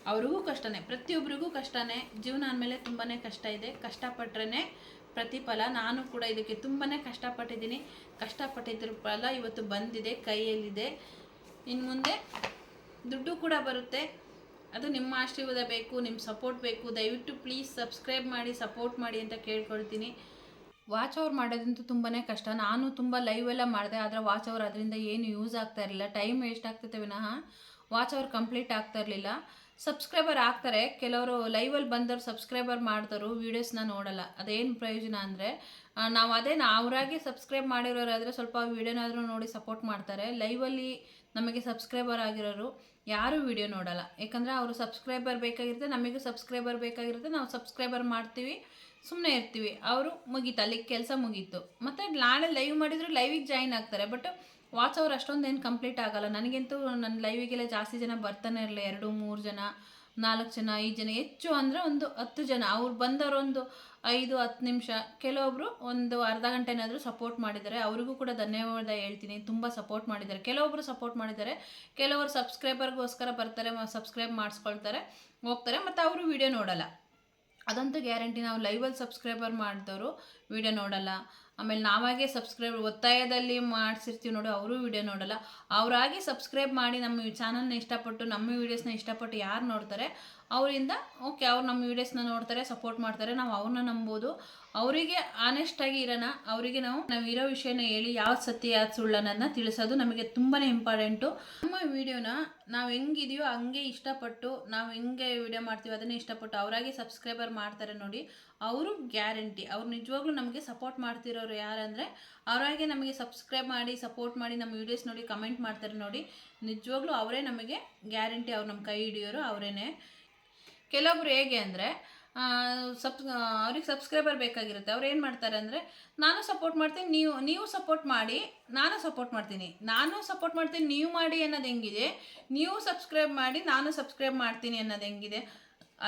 ಅವ್ರಿಗೂ ಕಷ್ಟನೇ. ಪ್ರತಿಯೊಬ್ಬರಿಗೂ ಕಷ್ಟನೇ. ಜೀವನ ಅಂದಮೇಲೆ ತುಂಬಾ ಕಷ್ಟ ಇದೆ. ಕಷ್ಟಪಟ್ರೇ ಪ್ರತಿಫಲ. ನಾನು ಕೂಡ ಇದಕ್ಕೆ ತುಂಬಾ ಕಷ್ಟಪಟ್ಟಿದ್ದೀನಿ. ಕಷ್ಟಪಟ್ಟಿದ್ರ ಫಲ ಇವತ್ತು ಬಂದಿದೆ. ಕೈಯಲ್ಲಿದೆ. ಇನ್ನು ಮುಂದೆ ದುಡ್ಡು ಕೂಡ ಬರುತ್ತೆ. ಅದು ನಿಮ್ಮ ಆಶೀರ್ವಾದ ಬೇಕು, ನಿಮ್ಮ ಸಪೋರ್ಟ್ ಬೇಕು. ದಯವಿಟ್ಟು ಪ್ಲೀಸ್ ಸಬ್ಸ್ಕ್ರೈಬ್ ಮಾಡಿ ಸಪೋರ್ಟ್ ಮಾಡಿ ಅಂತ ಕೇಳ್ಕೊಳ್ತೀನಿ. ವಾಚ್ ಅವರ್ ಮಾಡೋದಂತೂ ತುಂಬಾ ಕಷ್ಟ. ನಾನು ತುಂಬ ಲೈವ್ ಎಲ್ಲ ಮಾಡಿದೆ, ಆದರೆ ವಾಚ್ ಅವರ್ ಅದರಿಂದ ಏನು ಯೂಸ್ ಆಗ್ತಾ ಇರಲಿಲ್ಲ. ಟೈಮ್ ವೇಸ್ಟ್ ಆಗ್ತೈತೆ ವಿನಃ. ವಾಚ್ ಅವರ್ ಕಂಪ್ಲೀಟ್ ಆಗ್ತಾ ಇರಲಿಲ್ಲ. ಸಬ್ಸ್ಕ್ರೈಬರ್ ಆಗ್ತಾರೆ, ಕೆಲವರು ಲೈವಲ್ಲಿ ಬಂದವರು ಸಬ್ಸ್ಕ್ರೈಬರ್ ಮಾಡಿದವರು ವೀಡಿಯೋಸ್ನ ನೋಡಲ್ಲ. ಅದೇನು ಪ್ರಯೋಜನ ಅಂದರೆ ನಾವು ಅದೇ ಅವರಾಗೆ ಸಬ್ಸ್ಕ್ರೈಬ್ ಮಾಡಿರೋರಾದರೆ ಸ್ವಲ್ಪ ವೀಡಿಯೋನಾದರೂ ನೋಡಿ ಸಪೋರ್ಟ್ ಮಾಡ್ತಾರೆ. ಲೈವಲ್ಲಿ ನಮಗೆ ಸಬ್ಸ್ಕ್ರೈಬರ್ ಆಗಿರೋರು ಯಾರೂ ವಿಡಿಯೋ ನೋಡಲ್ಲ. ಯಾಕಂದರೆ ಅವರು ಸಬ್ಸ್ಕ್ರೈಬರ್ ಬೇಕಾಗಿರುತ್ತೆ, ನಮಗೂ ಸಬ್ಸ್ಕ್ರೈಬರ್ ಬೇಕಾಗಿರುತ್ತೆ, ನಾವು ಸಬ್ಸ್ಕ್ರೈಬರ್ ಮಾಡ್ತೀವಿ ಸುಮ್ಮನೆ ಇರ್ತೀವಿ. ಅವರು ಮುಗೀತು ಅಲ್ಲಿಗೆ ಕೆಲಸ ಮುಗೀತು. ಮತ್ತು ನಾಳೆ ಲೈವ್ ಮಾಡಿದರೂ ಲೈವಿಗೆ ಜಾಯಿನ್ ಆಗ್ತಾರೆ ಬಟ್ ವಾಚ್ ಅವ್ರು ಅಷ್ಟೊಂದು ಏನು ಕಂಪ್ಲೀಟ್ ಆಗಲ್ಲ. ನನಗಂತೂ ನನ್ನ ಲೈವಿಗೆಲ್ಲ ಜಾಸ್ತಿ ಜನ ಬರ್ತಾನೆ ಇರಲಿಲ್ಲ ಎರಡು, ಮೂರು ಜನ, ನಾಲ್ಕು ಜನ, ಐದು ಜನ, ಹೆಚ್ಚು ಅಂದರೆ ಒಂದು ಹತ್ತು ಜನ. ಅವ್ರು ಬಂದವರೊಂದು ಐದು, ಹತ್ತು ನಿಮಿಷ. ಕೆಲವೊಬ್ಬರು ಒಂದು ಅರ್ಧ ಗಂಟೆನಾದರೂ ಸಪೋರ್ಟ್ ಮಾಡಿದ್ದಾರೆ. ಅವರಿಗೂ ಕೂಡ ಧನ್ಯವಾದ ಹೇಳ್ತೀನಿ. ತುಂಬ ಸಪೋರ್ಟ್ ಮಾಡಿದ್ದಾರೆ. ಕೆಲವೊಬ್ಬರು ಸಪೋರ್ಟ್ ಮಾಡಿದ್ದಾರೆ. ಕೆಲವರು ಸಬ್ಸ್ಕ್ರೈಬರ್ಗೋಸ್ಕರ ಬರ್ತಾರೆ ಸಬ್ಸ್ಕ್ರೈಬ್ ಮಾಡಿಸ್ಕೊಳ್ತಾರೆ, ಹೋಗ್ತಾರೆ, ಮತ್ತು ಅವರು ವಿಡಿಯೋ ನೋಡಲ್ಲ. ಅದಂತೂ ಗ್ಯಾರಂಟಿ ನಾವು ಲೈವಲ್ಲಿ ಸಬ್ಸ್ಕ್ರೈಬರ್ ಮಾಡಿದವರು ವಿಡಿಯೋ ನೋಡಲ್ಲ. ಆಮೇಲೆ ನಾವಾಗೆ ಸಬ್ಸ್ಕ್ರೈಬ್ ಒತ್ತಾಯದಲ್ಲಿ ಮಾಡಿಸಿರ್ತೀವಿ ನೋಡಿ, ಅವರು ವಿಡಿಯೋ ನೋಡಲ್ಲ. ಅವರಾಗಿ ಸಬ್ಸ್ಕ್ರೈಬ್ ಮಾಡಿ ನಮ್ಮ ಚಾನಲ್ನ ಇಷ್ಟಪಟ್ಟು, ನಮ್ಮ ವೀಡಿಯೋಸ್ನ ಇಷ್ಟಪಟ್ಟು ಯಾರು ನೋಡ್ತಾರೆ ಅವರಿಂದ ಓಕೆ ಅವ್ರು ನಮ್ಮ ವೀಡಿಯೋಸ್ನ ನೋಡ್ತಾರೆ ಸಪೋರ್ಟ್ ಮಾಡ್ತಾರೆ, ನಾವು ಅವ್ರನ್ನ ನಂಬೋದು. ಅವರಿಗೆ ಆನೆಸ್ಟಾಗಿ ಇರೋಣ, ಅವರಿಗೆ ನಾವು ನಾವು ಇರೋ ವಿಷಯನ ಹೇಳಿ ಯಾವ್ದು ಸತ್ಯ ಯಾವ್ದು ಸುಳ್ಳನ್ನ ತಿಳಿಸೋದು ನಮಗೆ ತುಂಬಾ ಇಂಪಾರ್ಟೆಂಟು ನಮ್ಮ ವಿಡಿಯೋನ ನಾವು ಹೆಂಗಿದೆಯೋ ಹಂಗೆ ಇಷ್ಟಪಟ್ಟು, ನಾವು ಹೆಂಗೆ ವಿಡಿಯೋ ಮಾಡ್ತೀವಿ ಅದನ್ನೇ ಇಷ್ಟಪಟ್ಟು ಅವರಾಗಿ ಸಬ್ಸ್ಕ್ರೈಬರ್ ಮಾಡ್ತಾರೆ ನೋಡಿ, ಅವರು ಗ್ಯಾರಂಟಿ ಅವ್ರು ನಿಜವಾಗ್ಲೂ ನಮಗೆ ಸಪೋರ್ಟ್ ಮಾಡ್ತಿರೋರು ಯಾರಂದರೆ, ಅವರಾಗೆ ನಮಗೆ ಸಬ್ಸ್ಕ್ರೈಬ್ ಮಾಡಿ ಸಪೋರ್ಟ್ ಮಾಡಿ ನಮ್ಮ ವೀಡಿಯೋಸ್ ನೋಡಿ ಕಮೆಂಟ್ ಮಾಡ್ತಾರೆ ನೋಡಿ, ನಿಜವಾಗ್ಲೂ ಅವರೇ ನಮಗೆ ಗ್ಯಾರಂಟಿ ಅವ್ರು ನಮ್ಮ ಕೈ ಹಿಡಿಯೋರು, ಅವರೇನೆ. ಕೆಲವೊಬ್ರು ಹೇಗೆ ಅಂದರೆ ಸಬ್ ಅವ್ರಿಗೆ ಸಬ್ಸ್ಕ್ರೈಬರ್ ಬೇಕಾಗಿರುತ್ತೆ. ಅವ್ರು ಏನು ಮಾಡ್ತಾರೆ ಅಂದರೆ, ನಾನು ಸಪೋರ್ಟ್ ಮಾಡ್ತೀನಿ, ನೀವು ನೀವು ಸಪೋರ್ಟ್ ಮಾಡಿ, ನಾನು ಸಪೋರ್ಟ್ ಮಾಡ್ತೀನಿ. ನಾನು ಸಪೋರ್ಟ್ ಮಾಡ್ತೀನಿ, ನೀವು ಮಾಡಿ ಅನ್ನೋದು ಹೆಂಗಿದೆ? ನೀವು ಸಬ್ಸ್ಕ್ರೈಬ್ ಮಾಡಿ, ನಾನು ಸಬ್ಸ್ಕ್ರೈಬ್ ಮಾಡ್ತೀನಿ ಅನ್ನೋದು ಹೆಂಗಿದೆ?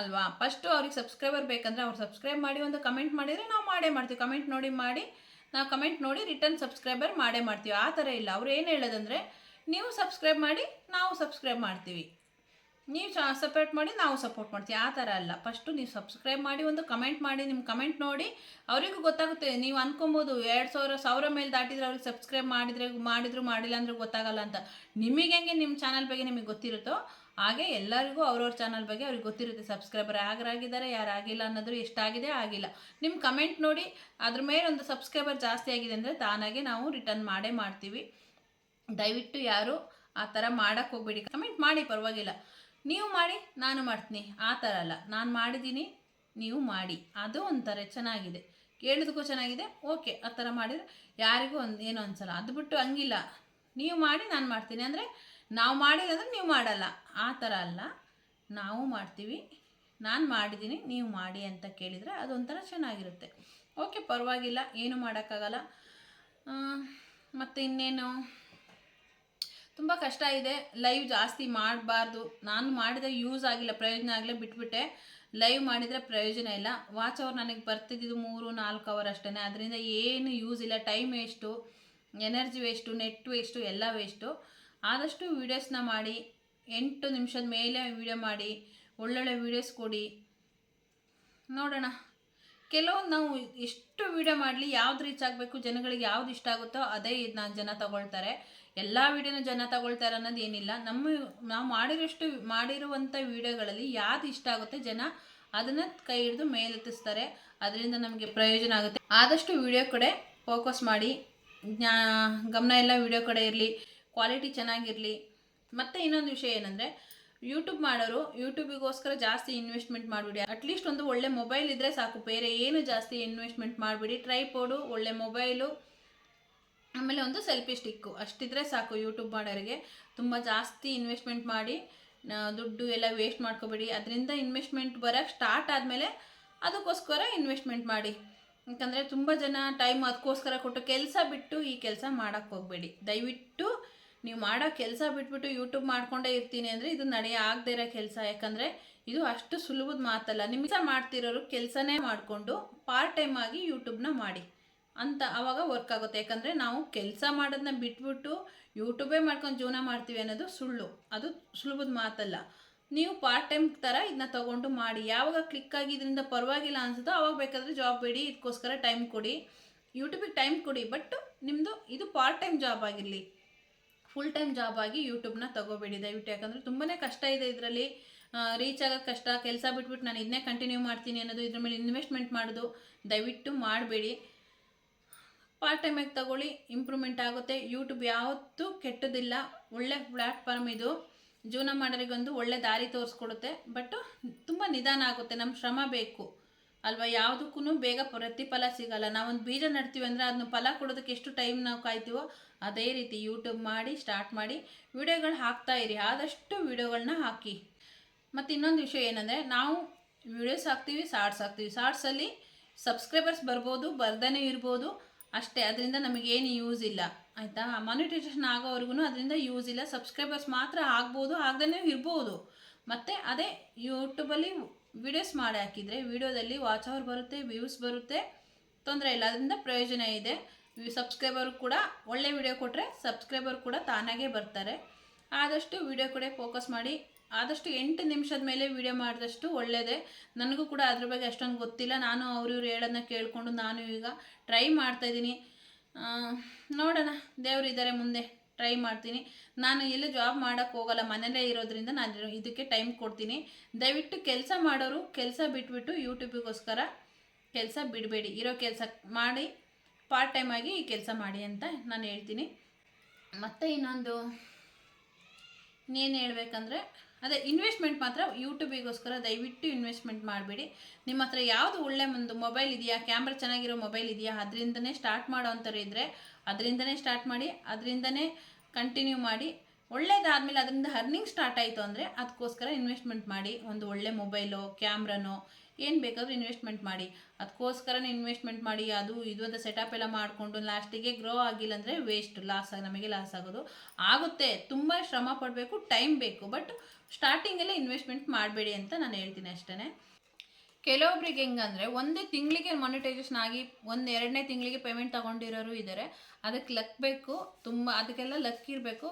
ಅಲ್ವಾ? ಫಸ್ಟು ಅವ್ರಿಗೆ ಸಬ್ಸ್ಕ್ರೈಬರ್ ಬೇಕಂದರೆ ಅವ್ರು ಸಬ್ಸ್ಕ್ರೈಬ್ ಮಾಡಿ ಒಂದು ಕಮೆಂಟ್ ಮಾಡಿದರೆ ನಾವು ಮಾಡೇ ಮಾಡ್ತೀವಿ. ಕಮೆಂಟ್ ನೋಡಿ ಮಾಡಿ, ನಾವು ಕಮೆಂಟ್ ನೋಡಿ ರಿಟರ್ನ್ ಸಬ್ಸ್ಕ್ರೈಬರ್ ಮಾಡೇ ಮಾಡ್ತೀವಿ. ಆ ಥರ ಇಲ್ಲ. ಅವ್ರು ಏನು ಹೇಳೋದಂದರೆ, ನೀವು ಸಬ್ಸ್ಕ್ರೈಬ್ ಮಾಡಿ, ನಾವು ಸಬ್ಸ್ಕ್ರೈಬ್ ಮಾಡ್ತೀವಿ. ನೀವು ಸಪೋರ್ಟ್ ಮಾಡಿ ನಾವು ಸಪೋರ್ಟ್ ಮಾಡ್ತೀವಿ. ಆ ಥರ ಅಲ್ಲ. ಫಸ್ಟು ನೀವು ಸಬ್ಸ್ಕ್ರೈಬ್ ಮಾಡಿ, ಒಂದು ಕಮೆಂಟ್ ಮಾಡಿ, ನಿಮ್ಮ ಕಮೆಂಟ್ ನೋಡಿ. ಅವರಿಗೂ ಗೊತ್ತಾಗುತ್ತೆ. ನೀವು ಅಂದ್ಕೊಬೋದು ಎರಡು ಸಾವಿರ ಸಾವಿರ ಮೇಲೆ ದಾಟಿದ್ರೆ ಅವ್ರಿಗೆ ಸಬ್ಸ್ಕ್ರೈಬ್ ಮಾಡಿದರೆ, ಮಾಡಿದ್ರು, ಮಾಡಿಲ್ಲ ಅಂದ್ರೆ ಗೊತ್ತಾಗಲ್ಲ ಅಂತ. ನಿಮಗೆ ಹೆಂಗೆ ನಿಮ್ಮ ಚಾನಲ್ ಬಗ್ಗೆ ನಿಮಗೆ ಗೊತ್ತಿರುತ್ತೋ, ಹಾಗೆ ಎಲ್ಲರಿಗೂ ಅವ್ರವ್ರ ಚಾನಲ್ ಬಗ್ಗೆ ಅವ್ರಿಗೆ ಗೊತ್ತಿರುತ್ತೆ. ಸಬ್ಸ್ಕ್ರೈಬರ್ ಯಾರಾಗಿದ್ದಾರೆ, ಯಾರು ಆಗಿಲ್ಲ ಅನ್ನೋದು ಎಷ್ಟಾಗಿದೆ, ಆಗಿಲ್ಲ. ನಿಮ್ಮ ಕಮೆಂಟ್ ನೋಡಿ, ಅದ್ರ ಮೇಲೆ ಒಂದು ಸಬ್ಸ್ಕ್ರೈಬರ್ ಜಾಸ್ತಿ ಆಗಿದೆ ಅಂದರೆ ತಾನಾಗೆ ನಾವು ರಿಟರ್ನ್ ಮಾಡೇ ಮಾಡ್ತೀವಿ. ದಯವಿಟ್ಟು ಯಾರು ಆ ಥರ ಮಾಡೋಕ್ಕೆ ಹೋಗ್ಬೇಡಿ. ಕಮೆಂಟ್ ಮಾಡಿ, ಪರವಾಗಿಲ್ಲ. ನೀವು ಮಾಡಿ, ನಾನು ಮಾಡ್ತೀನಿ. ಆ ಥರ ಅಲ್ಲ. ನಾನು ಮಾಡಿದ್ದೀನಿ, ನೀವು ಮಾಡಿ. ಅದು ಒಂಥರ ಚೆನ್ನಾಗಿದೆ. ಕೇಳಿದಕ್ಕೂ ಚೆನ್ನಾಗಿದೆ. ಓಕೆ, ಆ ಥರ ಮಾಡಿದರೆ ಯಾರಿಗೂ ಒಂದು ಏನೋ ಅನ್ಸಲ್ಲ ಅದು ಬಿಟ್ಟು ಹಂಗಿಲ್ಲ. ನೀವು ಮಾಡಿ, ನಾನು ಮಾಡ್ತೀನಿ. ಅಂದರೆ ನಾವು ಮಾಡಿರೋದ್ರೆ ನೀವು ಮಾಡಲ್ಲ. ಆ ಥರ ಅಲ್ಲ. ನಾವು ಮಾಡ್ತೀವಿ. ನಾನು ಮಾಡಿದ್ದೀನಿ, ನೀವು ಮಾಡಿ ಅಂತ ಕೇಳಿದರೆ ಅದೊಂಥರ ಚೆನ್ನಾಗಿರುತ್ತೆ. ಓಕೆ, ಪರವಾಗಿಲ್ಲ. ಏನು ಮಾಡೋಕ್ಕಾಗಲ್ಲ. ಮತ್ತು ಇನ್ನೇನು? ತುಂಬ ಕಷ್ಟ ಇದೆ. ಲೈವ್ ಜಾಸ್ತಿ ಮಾಡಬಾರ್ದು. ನಾನು ಮಾಡಿದ್ರೆ ಯೂಸ್ ಆಗಿಲ್ಲ, ಪ್ರಯೋಜನ ಆಗಲೇ ಬಿಟ್ಬಿಟ್ಟೆ. ಲೈವ್ ಮಾಡಿದರೆ ಪ್ರಯೋಜನ ಇಲ್ಲ. ವಾಚ್ ಅವರ್ ನನಗೆ ಬರ್ತಿದ್ದು ಮೂರು, ನಾಲ್ಕು ಅವರ್ ಅಷ್ಟೇ ಅದರಿಂದ ಏನು ಯೂಸ್ ಇಲ್ಲ. Time waste energy waste net waste ಎಲ್ಲ ವೇಸ್ಟು ಆದಷ್ಟು ವೀಡಿಯೋಸ್ನ ಮಾಡಿ, ಎಂಟು ನಿಮಿಷದ ಮೇಲೆ ವೀಡಿಯೋ ಮಾಡಿ, ಒಳ್ಳೊಳ್ಳೆ ವೀಡಿಯೋಸ್ ಕೊಡಿ. ನೋಡೋಣ. ಕೆಲವೊಂದು ನಾವು ಎಷ್ಟು ವಿಡಿಯೋ ಮಾಡಲಿ ಯಾವ್ದು ರೀಚ್ ಆಗಬೇಕು, ಜನಗಳಿಗೆ ಯಾವ್ದು ಇಷ್ಟ ಆಗುತ್ತೋ ಅದೇ ಇದನ್ನ ಜನ ತಗೊಳ್ತಾರೆ. ಎಲ್ಲ ವೀಡಿಯೋನ ಜನ ತಗೊಳ್ತಾರೆ ಅನ್ನೋದು ಏನಿಲ್ಲ. ನಮ್ಮ ನಾವು ಮಾಡಿರೋಷ್ಟು ಮಾಡಿರುವಂಥ ವೀಡಿಯೋಗಳಲ್ಲಿ ಯಾವ್ದು ಇಷ್ಟ ಆಗುತ್ತೆ ಜನ ಅದನ್ನು ಕೈ ಹಿಡಿದು ಮೇಲೆತ್ತಿಸ್ತಾರೆ. ಅದರಿಂದ ನಮಗೆ ಪ್ರಯೋಜನ ಆಗುತ್ತೆ. ಆದಷ್ಟು ವೀಡಿಯೋ ಕಡೆ ಫೋಕಸ್ ಮಾಡಿ, ಜ್ಞಾ, ಗಮನ ಎಲ್ಲ ವೀಡಿಯೋ ಕಡೆ ಇರಲಿ ಕ್ವಾಲಿಟಿ ಚೆನ್ನಾಗಿರಲಿ. ಮತ್ತು ಇನ್ನೊಂದು ವಿಷಯ ಏನಂದರೆ ಯೂಟ್ಯೂಬ್ ಮಾಡೋರು ಯೂಟ್ಯೂಬಿಗೋಸ್ಕರ ಜಾಸ್ತಿ ಇನ್ವೆಸ್ಟ್ಮೆಂಟ್ ಮಾಡಿಬಿಡಿ. ಅಟ್ಲೀಸ್ಟ್ ಒಂದು ಒಳ್ಳೆ ಮೊಬೈಲ್ ಇದ್ದರೆ ಸಾಕು. ಬೇರೆ ಏನು ಜಾಸ್ತಿ ಇನ್ವೆಸ್ಟ್ಮೆಂಟ್ ಮಾಡಿಬಿಡಿ. ಟ್ರೈಪೋಡು ಒಳ್ಳೆ ಮೊಬೈಲು ಆಮೇಲೆ ಒಂದು ಸೆಲ್ಫಿ ಸ್ಟಿಕ್ಕು ಅಷ್ಟಿದ್ರೆ ಸಾಕು ಯೂಟ್ಯೂಬ್ ಮಾಡೋರಿಗೆ. ತುಂಬ ಜಾಸ್ತಿ ಇನ್ವೆಸ್ಟ್ಮೆಂಟ್ ಮಾಡಿ ದುಡ್ಡು ಎಲ್ಲ ವೇಸ್ಟ್ ಮಾಡ್ಕೋಬೇಡಿ. ಅದರಿಂದ ಇನ್ವೆಸ್ಟ್ಮೆಂಟ್ ಬರೋಕ್ಕೆ ಸ್ಟಾರ್ಟ್ ಆದಮೇಲೆ ಅದಕ್ಕೋಸ್ಕರ ಇನ್ವೆಸ್ಟ್ಮೆಂಟ್ ಮಾಡಿ. ಯಾಕಂದರೆ ತುಂಬ ಜನ ಟೈಮ್ ಅದಕ್ಕೋಸ್ಕರ ಕೊಟ್ಟು ಕೆಲಸ ಬಿಟ್ಟು ಈ ಕೆಲಸ ಮಾಡೋಕ್ಕೆ ಹೋಗಬೇಡಿ. ದಯವಿಟ್ಟು ನೀವು ಮಾಡೋ ಕೆಲಸ ಬಿಟ್ಬಿಟ್ಟು ಯೂಟ್ಯೂಬ್ ಮಾಡ್ಕೊಂಡೇ ಇರ್ತೀನಿ ಅಂದರೆ ಇದು ನಡೆಯ ಆಗದೆ ಇರೋ ಕೆಲಸ. ಯಾಕಂದರೆ ಇದು ಅಷ್ಟು ಸುಲಭದ ಮಾತಲ್ಲ. ನಿಮಿಷ ಮಾಡ್ತಿರೋರು ಕೆಲಸನೇ ಮಾಡಿಕೊಂಡು ಪಾರ್ಟ್ ಟೈಮ್ ಆಗಿ ಯೂಟ್ಯೂಬ್ನ ಮಾಡಿ. ಅಂತ ಆವಾಗ ವರ್ಕ್ ಆಗುತ್ತೆ. ಯಾಕಂದರೆ ನಾವು ಕೆಲಸ ಮಾಡೋದನ್ನ ಬಿಟ್ಬಿಟ್ಟು ಯೂಟ್ಯೂಬೇ ಮಾಡ್ಕೊಂಡು ಜೀವನ ಮಾಡ್ತೀವಿ ಅನ್ನೋದು ಸುಳ್ಳು. ಅದು ಸುಲಭದ ಮಾತಲ್ಲ. ನೀವು ಪಾರ್ಟ್ ಟೈಮ್ ಥರ ಇದನ್ನ ತಗೊಂಡು ಮಾಡಿ. ಯಾವಾಗ ಕ್ಲಿಕ್ ಆಗಿ ಇದರಿಂದ ಪರವಾಗಿಲ್ಲ ಅನ್ಸುತ್ತೋ ಅವಾಗ ಬೇಕಾದರೆ ಜಾಬ್ ಬಿಡಿ ಇದಕ್ಕೋಸ್ಕರ ಟೈಮ್ ಕೊಡಿ. ಯೂಟ್ಯೂಬಿಗೆ ಟೈಮ್ ಕೊಡಿ. ಬಟ್ ನಿಮ್ಮದು ಇದು ಪಾರ್ಟ್ ಟೈಮ್ ಜಾಬ್ ಆಗಿರಲಿ. ಫುಲ್ ಟೈಮ್ ಜಾಬ್ ಆಗಿ ಯೂಟ್ಯೂಬ್ನ ತಗೋಬೇಡಿ. ದಯವಿಟ್ಟು ಯಾಕಂದರೆ ತುಂಬಾ ಕಷ್ಟ ಇದೆ ಇದರಲ್ಲಿ. ರೀಚ್ ಆಗೋದು ಕಷ್ಟ, ಕೆಲಸ ಬಿಟ್ಬಿಟ್ಟು ನಾನು ಇದನ್ನೇ ಕಂಟಿನ್ಯೂ ಮಾಡ್ತೀನಿ ಅನ್ನೋದು ಇದ್ರ ಮೇಲೆ ಇನ್ವೆಸ್ಟ್ಮೆಂಟ್ ಮಾಡೋದು ದಯವಿಟ್ಟು ಮಾಡಬೇಡಿ. ಪಾರ್ಟ್ ಟೈಮಾಗಿ ತಗೊಳ್ಳಿ ಇಂಪ್ರೂವ್ಮೆಂಟ್ ಆಗುತ್ತೆ. ಯೂಟ್ಯೂಬ್ ಯಾವತ್ತೂ ಕೆಟ್ಟದಿಲ್ಲ, ಒಳ್ಳೆ ಪ್ಲಾಟ್ಫಾರ್ಮ್ ಇದು. ಜೀವನ ಮಾಡೋರಿಗೊಂದು ಒಳ್ಳೆ ದಾರಿ ತೋರಿಸ್ಕೊಡುತ್ತೆ. ಬಟ್ ತುಂಬ ನಿಧಾನ ಆಗುತ್ತೆ ನಮ್ಮ ಶ್ರಮ ಬೇಕು. ಅಲ್ವಾ? ಯಾವುದಕ್ಕೂ ಬೇಗ ಪ್ರತಿಫಲ ಸಿಗಲ್ಲ. ನಾವೊಂದು ಬೀಜ ನಡ್ತೀವಿ ಅಂದರೆ ಅದನ್ನ ಫಲ ಕೊಡೋದಕ್ಕೆ ಎಷ್ಟು ಟೈಮ್ ನಾವು ಕಾಯ್ತೀವೋ ಅದೇ ರೀತಿ ಯೂಟ್ಯೂಬ್ ಮಾಡಿ ಸ್ಟಾರ್ಟ್ ಮಾಡಿ ವಿಡಿಯೋಗಳು ಹಾಕ್ತಾ ಇರಿ. ಆದಷ್ಟು ವಿಡಿಯೋಗಳನ್ನ ಹಾಕಿ. ಮತ್ತು ಇನ್ನೊಂದು ವಿಷಯ ಏನಂದರೆ ನಾವು ವಿಡಿಯೋಸ್ ಹಾಕ್ತೀವಿ ಶಾರ್ಟ್ಸ್ ಹಾಕ್ತೀವಿ. ಶಾರ್ಟ್ಸಲ್ಲಿ ಸಬ್ಸ್ಕ್ರೈಬರ್ಸ್ ಬರ್ಬೋದು ಬರ್ದೇ ಇರ್ಬೋದು. ಅಷ್ಟೇ, ಅದರಿಂದ ನಮಗೇನು ಯೂಸ್ ಇಲ್ಲ. ಆಯಿತಾ? ಮಾನಿಟೈಸೇಷನ್ ಆಗೋವರೆಗೂ ಅದರಿಂದ ಯೂಸ್ ಇಲ್ಲ. ಸಬ್ಸ್ಕ್ರೈಬರ್ಸ್ ಮಾತ್ರ ಆಗ್ಬೋದು ಆಗದೇ ಇರ್ಬೋದು. ಮತ್ತು ಅದೇ ಯೂಟ್ಯೂಬಲ್ಲಿ ವಿಡಿಯೋಸ್ ಮಾಡಿ ಹಾಕಿದರೆ ವಿಡಿಯೋದಲ್ಲಿ ವಾಚ್ ಅವರ್ ಬರುತ್ತೆ ವ್ಯೂಸ್ ಬರುತ್ತೆ, ತೊಂದರೆ ಇಲ್ಲ. ಅದರಿಂದ ಪ್ರಯೋಜನ ಇದೆ. ಸಬ್ಸ್ಕ್ರೈಬರ್ ಕೂಡ ಒಳ್ಳೆ ವಿಡಿಯೋ ಕೊಟ್ಟರೆ ಸಬ್ಸ್ಕ್ರೈಬರ್ ಕೂಡ ತಾನಾಗೇ ಬರ್ತಾರೆ. ಆದಷ್ಟು ವಿಡಿಯೋ ಕಡೆ ಫೋಕಸ್ ಮಾಡಿ, ಆದಷ್ಟು ಎಂಟು ನಿಮಿಷದ ಮೇಲೆ ವಿಡಿಯೋ ಮಾಡಿದಷ್ಟು ಒಳ್ಳೆಯದೇ ನನಗೂ ಕೂಡ ಅದ್ರ ಬಗ್ಗೆ ಅಷ್ಟೊಂದು ಗೊತ್ತಿಲ್ಲ. ನಾನು ಅವ್ರು ಇವ್ರು ಹೇಳೋದನ್ನ ಕೇಳಿಕೊಂಡು ನಾನು ಈಗ ಟ್ರೈ ಮಾಡ್ತಾಯಿದ್ದೀನಿ ನೋಡೋಣ. ದೇವ್ರು ಇದ್ದಾರೆ ಮುಂದೆ. ಟ್ರೈ ಮಾಡ್ತೀನಿ. ನಾನು ಎಲ್ಲೂ ಜಾಬ್ ಮಾಡೋಕ್ಕೆ ಹೋಗಲ್ಲ ಮನೇಲೇ ಇರೋದ್ರಿಂದ ನಾನು ಇದಕ್ಕೆ ಟೈಮ್ ಕೊಡ್ತೀನಿ. ದಯವಿಟ್ಟು ಕೆಲಸ ಮಾಡೋರು ಕೆಲಸ ಬಿಟ್ಬಿಟ್ಟು ಯೂಟ್ಯೂಬಿಗೋಸ್ಕರ ಕೆಲಸ ಬಿಡಬೇಡಿ. ಇರೋ ಕೆಲಸ ಮಾಡಿ ಪಾರ್ಟ್ ಟೈಮ್ ಆಗಿ ಈ ಕೆಲಸ ಮಾಡಿ ಅಂತ ನಾನು ಹೇಳ್ತೀನಿ. ಮತ್ತು ಇನ್ನೊಂದು, ಇನ್ನೇನು ಹೇಳಬೇಕಂದ್ರೆ, ಅದೇ ಇನ್ವೆಸ್ಟ್ಮೆಂಟ್ ಮಾತ್ರ ಯೂಟ್ಯೂಬಿಗೋಸ್ಕರ ದಯವಿಟ್ಟು ಇನ್ವೆಸ್ಟ್ಮೆಂಟ್ ಮಾಡಬೇಡಿ. ನಿಮ್ಮ ಹತ್ರ ಯಾವುದು ಒಳ್ಳೆ ಒಂದು ಮೊಬೈಲ್ ಇದೆಯಾ? ಕ್ಯಾಮ್ರಾ ಚೆನ್ನಾಗಿರೋ ಮೊಬೈಲ್ ಇದೆಯಾ? ಅದರಿಂದನೇ ಸ್ಟಾರ್ಟ್ ಮಾಡೋ ಅಂತಾರೆ ಇದ್ದರೆ ಅದರಿಂದನೇ ಸ್ಟಾರ್ಟ್ ಮಾಡಿ, ಅದರಿಂದನೇ ಕಂಟಿನ್ಯೂ ಮಾಡಿ, ಒಳ್ಳೇದಾದ್ಮೇಲೆ ಅದರಿಂದ ಅರ್ನಿಂಗ್ ಸ್ಟಾರ್ಟ್ ಆಯಿತು ಅಂದರೆ ಅದಕ್ಕೋಸ್ಕರ ಇನ್ವೆಸ್ಟ್ಮೆಂಟ್ ಮಾಡಿ, ಒಂದು ಒಳ್ಳೆ ಮೊಬೈಲೋ ಕ್ಯಾಮ್ರನೋ ಏನು ಬೇಕಾದರೂ ಇನ್ವೆಸ್ಟ್ಮೆಂಟ್ ಮಾಡಿ. ಅದಕ್ಕೋಸ್ಕರನೇ ಇನ್ವೆಸ್ಟ್ಮೆಂಟ್ ಮಾಡಿ, ಅದು ಇದು ಅಂತ ಸೆಟಪ್ ಎಲ್ಲ ಮಾಡಿಕೊಂಡು ಲಾಸ್ಟಿಗೆ ಗ್ರೋ ಆಗಿಲ್ಲ ಅಂದರೆ ವೇಸ್ಟ್ ಲಾಸ್ ಆಗಿ, ನಮಗೆ ಲಾಸ್ ಆಗೋದು ಆಗುತ್ತೆ. ತುಂಬ ಶ್ರಮ ಪಡಬೇಕು ಟೈಮ್ ಬೇಕು ಬಟ್ ಸ್ಟಾರ್ಟಿಂಗಲ್ಲೇ ಇನ್ವೆಸ್ಟ್ಮೆಂಟ್ ಮಾಡಬೇಡಿ ಅಂತ ನಾನು ಹೇಳ್ತೀನಿ ಅಷ್ಟೇ ಕೆಲವೊಬ್ರಿಗೆ ಹೆಂಗಂದರೆ ಒಂದೇ ತಿಂಗಳಿಗೆ ಮಾನಿಟೈಸೇಷನ್ ಆಗಿ ಒಂದು ಎರಡನೇ ತಿಂಗಳಿಗೆ ಪೇಮೆಂಟ್ ತಗೊಂಡಿರೋರು ಇದ್ದಾರೆ ಅದಕ್ಕೆ ಲಕ್ ಬೇಕು, ತುಂಬ ಅದಕ್ಕೆಲ್ಲ ಲಕ್ ಇರಬೇಕು.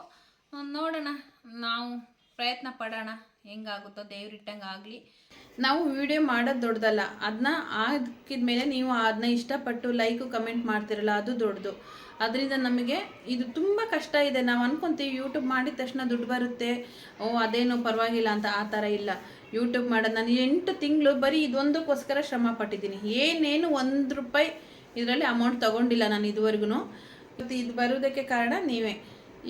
ನೋಡೋಣ. ನಾವು ಪ್ರಯತ್ನ ಪಡೋಣ. ಹೆಂಗಾಗುತ್ತೋ ದೇವ್ರಿಟ್ಟಂಗೆ ಆಗಲಿ. ನಾವು ವಿಡಿಯೋ ಮಾಡೋದು ದೊಡ್ಡದಲ್ಲ. ಅದನ್ನ ಹಾಕಿದ್ಮೇಲೆ ನೀವು ಅದನ್ನ ಇಷ್ಟಪಟ್ಟು ಲೈಕು ಕಮೆಂಟ್ ಮಾಡ್ತಿರಲ್ಲ, ಅದು ದೊಡ್ಡದು. ಅದರಿಂದ ನಮಗೆ ಇದು ತುಂಬ ಕಷ್ಟ ಇದೆ. ನಾವು ಅನ್ಕೊಂತೀವಿ ಯೂಟ್ಯೂಬ್ ಮಾಡಿದ ತಕ್ಷಣ ದುಡ್ಡು ಬರುತ್ತೆ. ಓ, ಅದೇನೋ ಪರವಾಗಿಲ್ಲ ಅಂತ ಆ ಥರ ಇಲ್ಲ. ಯೂಟ್ಯೂಬ್ ಮಾಡೋದು. ನಾನು ಎಂಟು ತಿಂಗಳು ಬರೀ ಇದೊಂದಕ್ಕೋಸ್ಕರ ಶ್ರಮ ಪಟ್ಟಿದ್ದೀನಿ. ಏನೇನು ಒಂದು ರೂಪಾಯಿ ಇದರಲ್ಲಿ ಅಮೌಂಟ್ ತೊಗೊಂಡಿಲ್ಲ ನಾನು ಇದುವರೆಗೂ ಮತ್ತು ಇದು ಬರೋದಕ್ಕೆ ಕಾರಣ ನೀವೇ.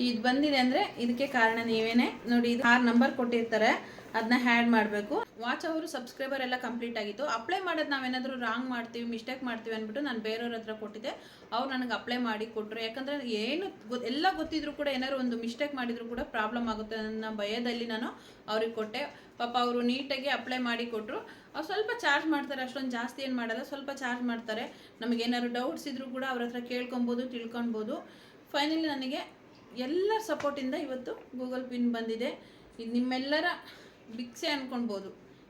ಇದು ಬಂದಿದೆ ಅಂದರೆ ಇದಕ್ಕೆ ಕಾರಣ ನೀವೇನೆ. ನೋಡಿ, ಇದು ಆರು ನಂಬರ್ ಕೊಟ್ಟಿರ್ತಾರೆ. ಅದನ್ನ ಹ್ಯಾಡ್ ಮಾಡಬೇಕು. ವಾಚ್ ಅವರು ಸಬ್ಸ್ಕ್ರೈಬರ್ ಎಲ್ಲ ಕಂಪ್ಲೀಟ್ ಆಗಿತ್ತು. ಅಪ್ಲೈ ಮಾಡೋದು ನಾವೇನಾದರೂ ರಾಂಗ್ ಮಾಡ್ತೀವಿ ಮಿಸ್ಟೇಕ್ ಮಾಡ್ತೀವಿ ಅಂದ್ಬಿಟ್ಟು ನಾನು ಬೇರೆಯವ್ರ ಹತ್ರ ಕೊಟ್ಟಿದ್ದೆ. ಅವ್ರು ನನಗೆ ಅಪ್ಲೈ ಮಾಡಿ ಕೊಟ್ಟರು ಯಾಕಂದರೆ ಏನು ಎಲ್ಲ ಗೊತ್ತಿದ್ರು ಕೂಡ ಏನಾದ್ರು ಒಂದು ಮಿಸ್ಟೇಕ್ ಮಾಡಿದ್ರು ಕೂಡ ಪ್ರಾಬ್ಲಮ್ ಆಗುತ್ತೆ ಅನ್ನೋ ಭಯದಲ್ಲಿ ನಾನು ಅವ್ರಿಗೆ ಕೊಟ್ಟೆ. ಪಾಪ ಅವರು ನೀಟಾಗಿ ಅಪ್ಲೈ ಮಾಡಿ ಕೊಟ್ಟರು ಅವ್ರು ಸ್ವಲ್ಪ ಚಾರ್ಜ್ ಮಾಡ್ತಾರೆ, ಅಷ್ಟೊಂದು ಜಾಸ್ತಿ ಏನು ಮಾಡಲ್ಲ. ಸ್ವಲ್ಪ ಚಾರ್ಜ್ ಮಾಡ್ತಾರೆ. ನಮಗೇನಾದ್ರು ಡೌಟ್ಸ್ ಇದ್ದರೂ ಕೂಡ ಅವ್ರ ಹತ್ರ ಕೇಳ್ಕೊಬೋದು ತಿಳ್ಕೊಬೋದು ಫೈನಲಿ ನನಗೆ ಎಲ್ಲರ ಸಪೋರ್ಟಿಂದ ಇವತ್ತು ಗೂಗಲ್ ಪಿನ್ ಬಂದಿದೆ. ಇದು ನಿಮ್ಮೆಲ್ಲರ ಭಿಕ್ಷೆ ಅನ್ಕೊಳ್ಬೋದು.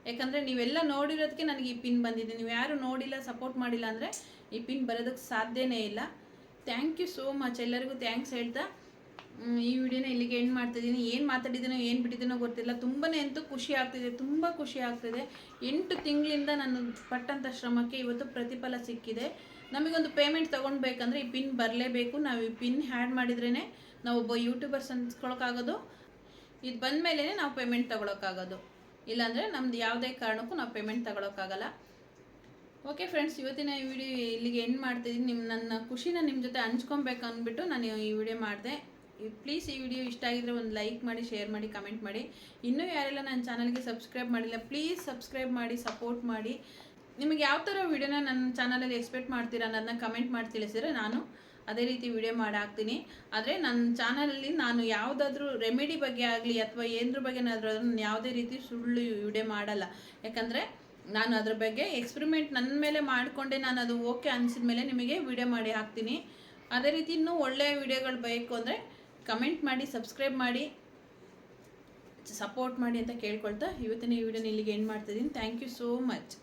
ಯಾಕಂದರೆ ನೀವೆಲ್ಲ ನೋಡಿರೋದಕ್ಕೆ ನನಗೆ ಈ ಪಿನ್ ಬಂದಿದೆ. ನೀವು ಯಾರು ನೋಡಿಲ್ಲ ಸಪೋರ್ಟ್ ಮಾಡಿಲ್ಲ ಅಂದರೆ ಈ ಪಿನ್ ಬರೋದಕ್ಕೆ ಸಾಧ್ಯನೇ ಇಲ್ಲ. ಥ್ಯಾಂಕ್ ಯು ಸೋ ಮಚ್ ಎಲ್ಲರಿಗೂ ಥ್ಯಾಂಕ್ಸ್ ಹೇಳ್ತಾ. ಈ ವಿಡಿಯೋನ ಇಲ್ಲಿಗೆ ಎಂಡ್ ಮಾಡ್ತಿದ್ದೀನಿ ಏನು ಮಾತಾಡಿದ್ದೀನೋ ಏನು ಬಿಟ್ಟಿದ್ದೀನೋ ಗೊತ್ತಿಲ್ಲ. ತುಂಬಾ ಅಂತೂ ಖುಷಿ ಆಗ್ತಿದೆ. ತುಂಬ ಖುಷಿ ಆಗ್ತಿದೆ. ಎಂಟು ತಿಂಗಳಿಂದ ನಾನು ಪಟ್ಟಂಥ ಶ್ರಮಕ್ಕೆ ಇವತ್ತು ಪ್ರತಿಫಲ ಸಿಕ್ಕಿದೆ. ನಮಗೊಂದು ಪೇಮೆಂಟ್ ತೊಗೊಳ್ಬೇಕಂದ್ರೆ ಈ ಪಿನ್ ಬರಲೇಬೇಕು. ನಾವು ಈ ಪಿನ್ ಹ್ಯಾಡ್ ಮಾಡಿದ್ರೇ ನಾವು ಒಬ್ಬ ಯೂಟ್ಯೂಬರ್ಸ್ ಅನ್ಸ್ಕೊಳಕ್ಕಾಗೋದು. ಇದು ಬಂದ ಮೇಲೆ ನಾವು ಪೇಮೆಂಟ್ ತೊಗೊಳಕ್ಕಾಗೋದು. ಇಲ್ಲಾಂದರೆ ನಮ್ದು ಯಾವುದೇ ಕಾರಣಕ್ಕೂ ನಾವು ಪೇಮೆಂಟ್ ತಗೊಳಕ್ಕಾಗಲ್ಲ. ಓಕೆ ಫ್ರೆಂಡ್ಸ್ ಇವತ್ತಿನ ಈ ವಿಡಿಯೋ ಇಲ್ಲಿಗೆ ಎಂಡ್ ಮಾಡ್ತಿದ್ದೀನಿ ನಿಮ್ಮ ನನ್ನ ಖುಷಿನ ನಿಮ್ಮ ಜೊತೆ ಹಂಚ್ಕೊಬೇಕು ಅಂದ್ಬಿಟ್ಟು ನಾನು ಈ ವಿಡಿಯೋ ಮಾಡಿದೆ. ಪ್ಲೀಸ್ ಈ ವಿಡಿಯೋ ಇಷ್ಟ ಆಗಿದ್ರೆ ಒಂದು ಲೈಕ್ ಮಾಡಿ ಶೇರ್ ಮಾಡಿ ಕಮೆಂಟ್ ಮಾಡಿ. ಇನ್ನೂ ಯಾರೆಲ್ಲ ನನ್ನ ಚಾನಲ್ಗೆ ಸಬ್ಸ್ಕ್ರೈಬ್ ಮಾಡಿಲ್ಲ ಪ್ಲೀಸ್ ಸಬ್ಸ್ಕ್ರೈಬ್ ಮಾಡಿ ಸಪೋರ್ಟ್ ಮಾಡಿ. ನಿಮಗೆ ಯಾವ ಥರ ವಿಡಿಯೋನ ನನ್ನ ಚಾನಲಲ್ಲಿ ಎಕ್ಸ್ಪೆಕ್ಟ್ ಮಾಡ್ತೀರಾ ಅನ್ನೋದನ್ನ ಕಮೆಂಟ್ ಮಾಡಿ ತಿಳಿಸಿದ್ರೆ ನಾನು ಅದೇ ರೀತಿ ವಿಡಿಯೋ ಮಾಡಿ ಹಾಕ್ತೀನಿ. ಆದರೆ ನನ್ನ ಚಾನಲಲ್ಲಿ ನಾನು ಯಾವುದಾದ್ರೂ ರೆಮಿಡಿ ಬಗ್ಗೆ ಆಗಲಿ ಅಥವಾ ಬಗ್ಗೆ ಏನಾದರೂ ನಾನು ಯಾವುದೇ ರೀತಿ ಸುಳ್ಳು ವಿಡಿಯೋ ಮಾಡಲ್ಲ. ಯಾಕಂದರೆ ನಾನು ಅದ್ರ ಬಗ್ಗೆ ಎಕ್ಸ್ಪರಿಮೆಂಟ್ ನನ್ನ ಮೇಲೆ ಮಾಡಿಕೊಂಡೆ ನಾನು ಅದು ಓಕೆ ಅನಿಸಿದ ಮೇಲೆ ನಿಮಗೆ ವಿಡಿಯೋ ಮಾಡಿ ಹಾಕ್ತೀನಿ. ಅದೇ ರೀತಿ ಇನ್ನೂ ಒಳ್ಳೆಯ ವಿಡಿಯೋಗಳು ಬೇಕು ಅಂದರೆ ಕಮೆಂಟ್ ಮಾಡಿ ಸಬ್ಸ್ಕ್ರೈಬ್ ಮಾಡಿ ಸಪೋರ್ಟ್ ಮಾಡಿ ಅಂತ ಕೇಳ್ಕೊಳ್ತಾ ಇವತ್ತಿನ ಈ ವಿಡಿಯೋನ ಇಲ್ಲಿಗೆ ಏನು ಮಾಡ್ತಿದ್ದೀನಿ ಥ್ಯಾಂಕ್ ಯು ಸೋ ಮಚ್